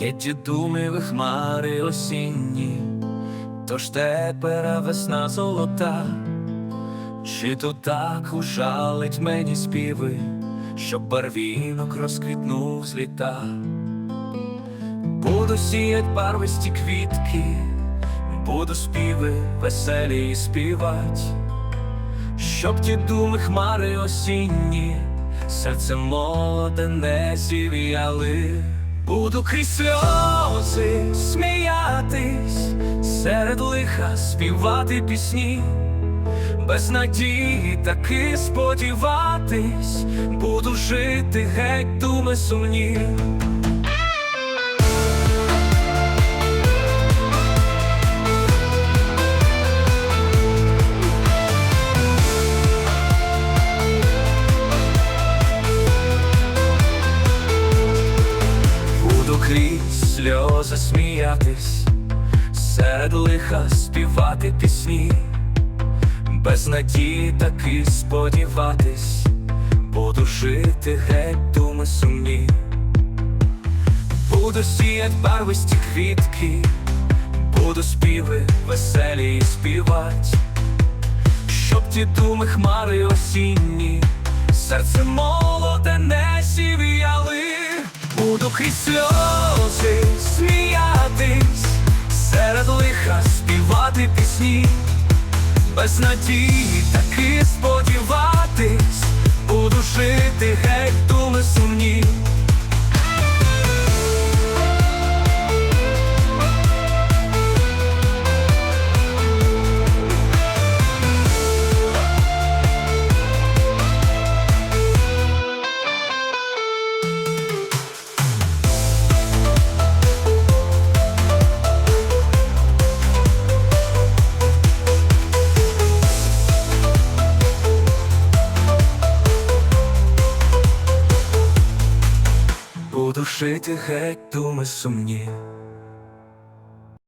Є ті думи хмари осінні, тож тепер весна золота, чи то так ужалить мені співи, щоб барвінок розквітнув з літа. Буду сіять барвисті квітки, буду співи веселі співать, щоб ті думи хмари осінні, серце молоде не зів'яли. Буду крізь сльози сміятись, серед лиха співати пісні, без надії таки сподіватись, буду жити геть думи сумні. Сльози сміятись, серед лиха співати пісні, без надії таки сподіватись, буду жити геть думи сумні, буду сіять барвисті квітки, буду співи веселі співать, щоб ті думи хмари осінні, серце молоде не сів'яли. Буду крізь сльози сміятись, серед лиха співати пісні, без надії таки сподіватись, буду жити геть думи сумні. Буду жити геть думи сумні,